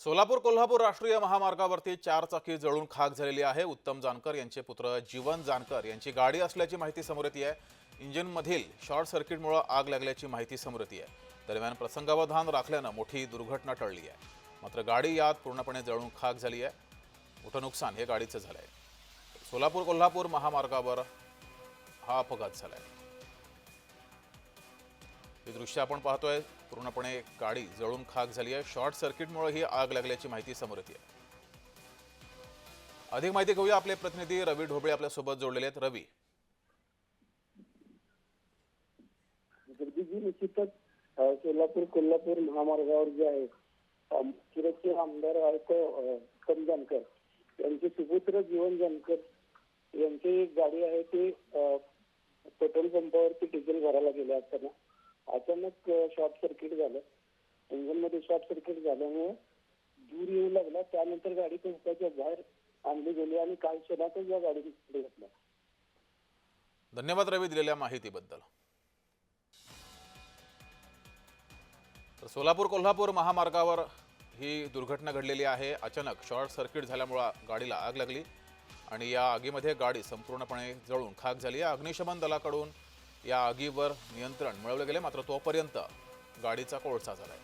सोलापूर कोल्हापूर राष्ट्रीय महामार्गावरती चार चाकी जळून खाक झालेली आहे. उत्तम जानकर यांचे पुत्र जीवन जानकर यांची गाडी असल्याची माहिती समोर येते आहे. इंजिनमधील शॉर्ट सर्किटमुळे आग लागल्याची माहिती समोर येते आहे. दरम्यान प्रसंगावधान राखल्यानं मोठी दुर्घटना टळली आहे. मात्र गाडी यात पूर्णपणे जळून खाक झाली आहे. मोठं नुकसान हे गाडीचं झालं आहे सोलापूर कोल्हापूर महामार्गावर हा अपघात झाला आहे दृश्य आपण पाहतोय. पूर्णपणे गाडी जळून खाक झाली आहे. शॉर्ट सर्किटमुळे ही आग लागल्याची माहिती समोर येते. अधिक माहिती घेऊया आपले प्रतिनिधी रवी ढोबळे आपल्यासोबत जोडलेले आहेत. रवी. निश्चितच सोलापूर कोल्हापूर महामार्गावर जे आहे अ, आमदार उत्तम जानकर. यांचे सुपुत्र जीवन जानकर यांची एक गाडी आहे ती पेट्रोल पंपावरती डिझेल भरायला गेले असताना. अचानक शॉर्ट सर्किट झालं. इंजिनमध्ये शॉर्ट सर्किट झाल्यामुळे दूर येऊ लागला. त्यानंतर गाडी पंपाच्या बाहेर आणली गेली आणि काही क्षणातच या गाडीने घेतल्या धन्यवाद रवी दिलेल्या माहितीबद्दल. तर सोलापूर कोल्हापूर महामार्गावर ही दुर्घटना घडलेली आहे. अचानक शॉर्ट सर्किट झाल्यामुळं गाडीला आग लागली आणि या आगीमध्ये गाडी संपूर्णपणे जळून खाक झाली. आहे अग्निशमन दलाकडून या आगीवर नियंत्रण मिळवलं गेले मात्र तोपर्यंत गाडीचा कोळसा झालाय.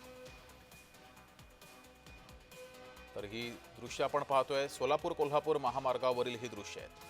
तर ही दृश्य आपण पाहतोय सोलापूर कोल्हापूर महामार्गावरील ही दृश्य आहेत.